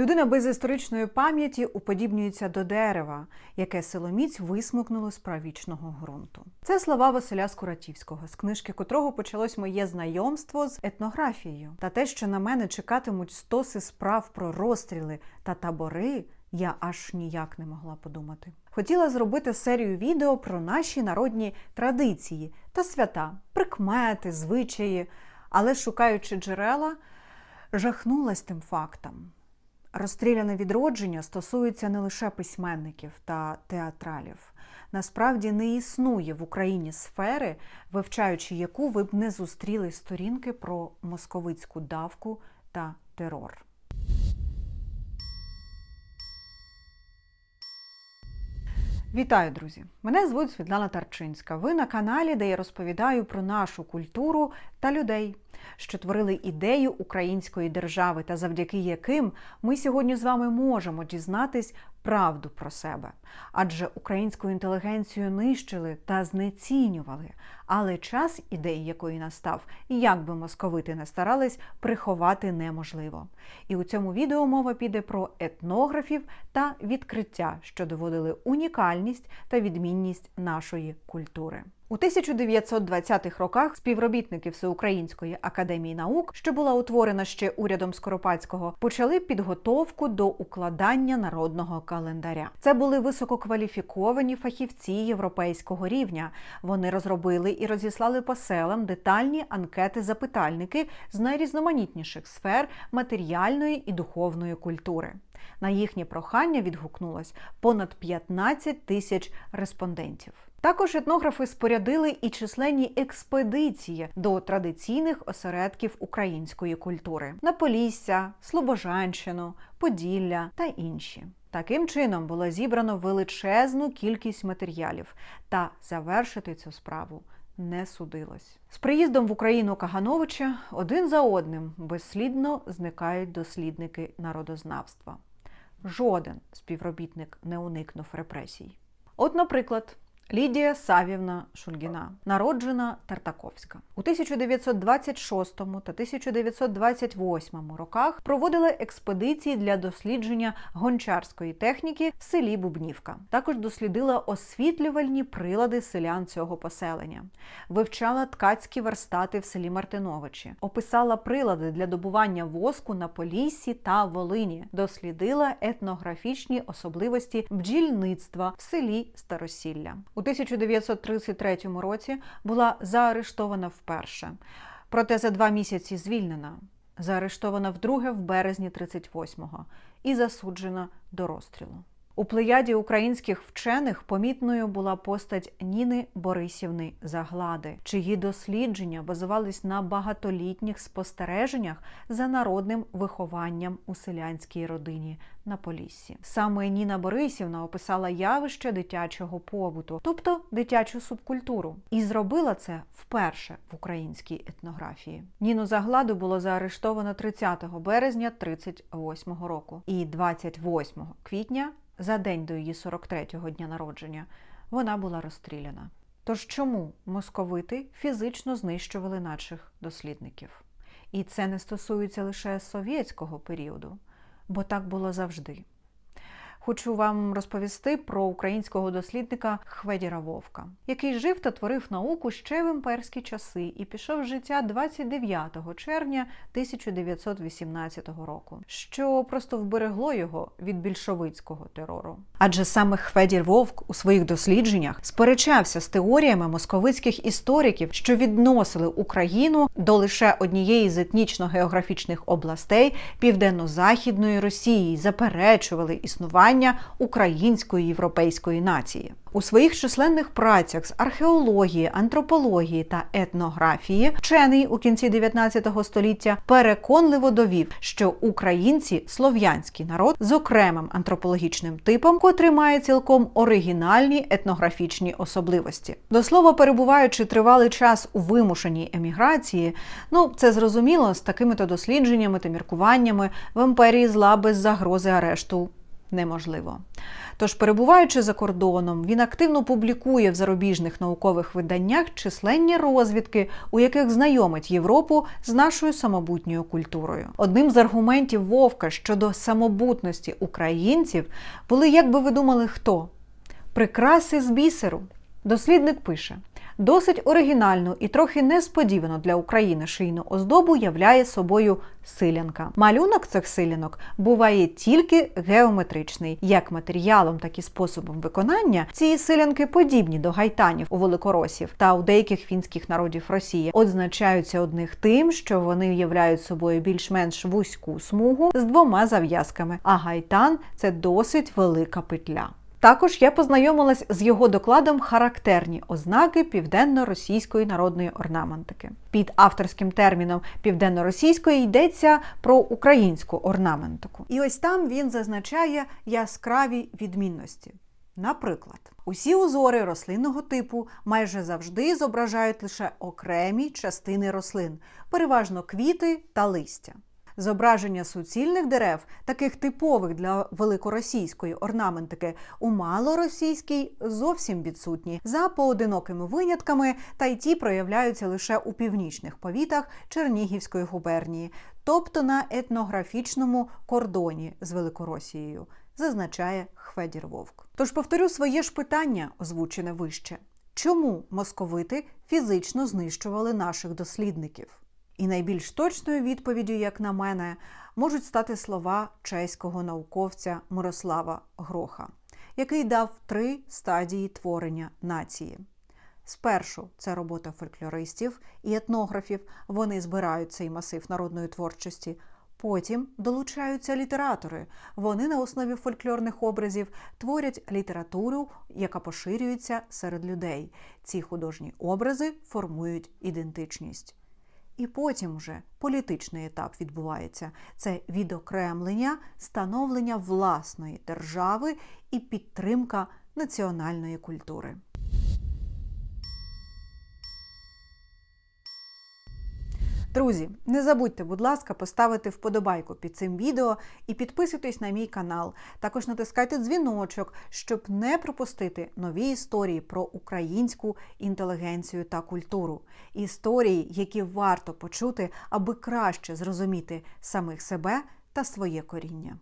Людина без історичної пам'яті уподібнюється до дерева, яке силоміць висмокнуло з правічного ґрунту. Це слова Василя Скуратівського, з книжки котрого почалось моє знайомство з етнографією. Та те, що на мене чекатимуть стоси справ про розстріли та табори, я аж ніяк не могла подумати. Хотіла зробити серію відео про наші народні традиції та свята, прикмети, звичаї, але шукаючи джерела, жахнулась тим фактом. Розстріляне відродження стосується не лише письменників та театралів. Насправді не існує в Україні сфери, вивчаючи яку ви б не зустріли сторінки про московицьку давку та терор. Вітаю, друзі! Мене звуть Світлана Тарчинська. Ви на каналі, де я розповідаю про нашу культуру та людей, що творили ідею української держави, та завдяки яким ми сьогодні з вами можемо дізнатись правду про себе. Адже українську інтелігенцію нищили та знецінювали. Але час ідеї, якої настав, як би московити не старались, приховати неможливо. І у цьому відео мова піде про етнографів та відкриття, що доводили унікальність та відмінність нашої культури. У 1920-х роках співробітники Всеукраїнської академії наук, що була утворена ще урядом Скоропадського, почали підготовку до укладання народного календаря. Це були висококваліфіковані фахівці європейського рівня. Вони розробили і розіслали по селам детальні анкети-запитальники з найрізноманітніших сфер матеріальної і духовної культури. На їхнє прохання відгукнулось понад 15 тисяч респондентів. Також етнографи спорядили і численні експедиції до традиційних осередків української культури на Полісся, Слобожанщину, Поділля та інші. Таким чином було зібрано величезну кількість матеріалів, та завершити цю справу не судилось. З приїздом в Україну Кагановича один за одним безслідно зникають дослідники народознавства. Жоден співробітник не уникнув репресій. От, наприклад, Лідія Савівна Шульгіна, народжена Тартаковська. У 1926 та 1928 роках проводила експедиції для дослідження гончарської техніки в селі Бубнівка. Також дослідила освітлювальні прилади селян цього поселення, вивчала ткацькі верстати в селі Мартиновичі, описала прилади для добування воску на Поліссі та Волині, дослідила етнографічні особливості бджільництва в селі Старосілля. У 1933 році була заарештована вперше, проте за два місяці звільнена. Заарештована вдруге в березні 38-го і засуджена до розстрілу. У плеяді українських вчених помітною була постать Ніни Борисівни Заглади, чиї дослідження базувались на багатолітніх спостереженнях за народним вихованням у селянській родині на Поліссі. Саме Ніна Борисівна описала явище дитячого побуту, тобто дитячу субкультуру, і зробила це вперше в українській етнографії. Ніну Загладу було заарештовано 30 березня 38 року, і 28 квітня за день до її 43-го дня народження, вона була розстріляна. Тож чому московити фізично знищували наших дослідників? І це не стосується лише совєтського періоду, бо так було завжди. Хочу вам розповісти про українського дослідника Хведіра Вовка, який жив та творив науку ще в імперські часи і пішов з життя 29 червня 1918 року, що просто вберегло його від більшовицького терору. Адже саме Хведір Вовк у своїх дослідженнях сперечався з теоріями московицьких істориків, що відносили Україну до лише однієї з етнічно-географічних областей південно-західної Росії, заперечували існування української європейської нації. У своїх численних працях з археології, антропології та етнографії вчений у кінці 19 століття переконливо довів, що українці слов'янський народ з окремим антропологічним типом, котрий має цілком оригінальні етнографічні особливості. До слова, перебуваючи тривалий час у вимушеній еміграції, ну це зрозуміло з такими то дослідженнями та міркуваннями в імперії зла без загрози арешту неможливо. Тож, перебуваючи за кордоном, він активно публікує в зарубіжних наукових виданнях численні розвідки, у яких знайомить Європу з нашою самобутньою культурою. Одним з аргументів Вовка щодо самобутності українців були, як би ви думали, хто? Прикраси з бісеру. Дослідник пише: досить оригінальну і трохи несподівано для України шийну оздобу являє собою силянка. Малюнок цих силянок буває тільки геометричний. Як матеріалом, так і способом виконання ці силянки подібні до гайтанів у великоросів та у деяких фінських народів Росії, означаються одних тим, що вони являють собою більш-менш вузьку смугу з двома зав'язками, а гайтан це досить велика петля. Також я познайомилась з його докладом характерні ознаки південно-російської народної орнаментики. Під авторським терміном південно-російської йдеться про українську орнаментику. І ось там він зазначає яскраві відмінності. Наприклад, усі узори рослинного типу майже завжди зображають лише окремі частини рослин, переважно квіти та листя. Зображення суцільних дерев, таких типових для великоросійської орнаментики, у малоросійській зовсім відсутні за поодинокими винятками, та й ті проявляються лише у північних повітах Чернігівської губернії, тобто на етнографічному кордоні з Великоросією, зазначає Хведір Вовк. Тож повторю своє ж питання, озвучене вище: чому московити фізично знищували наших дослідників? І найбільш точною відповіддю, як на мене, можуть стати слова чеського науковця Мирослава Гроха, який дав три стадії творення нації. Спершу це робота фольклористів і етнографів, вони збирають цей масив народної творчості. Потім долучаються літератори. Вони на основі фольклорних образів творять літературу, яка поширюється серед людей. Ці художні образи формують ідентичність. І потім уже політичний етап відбувається. Це відокремлення, становлення власної держави і підтримка національної культури. Друзі, не забудьте, будь ласка, поставити вподобайку під цим відео і підписуйтесь на мій канал. Також натискайте дзвіночок, щоб не пропустити нові історії про українську інтелігенцію та культуру. Історії, які варто почути, аби краще зрозуміти самих себе та своє коріння.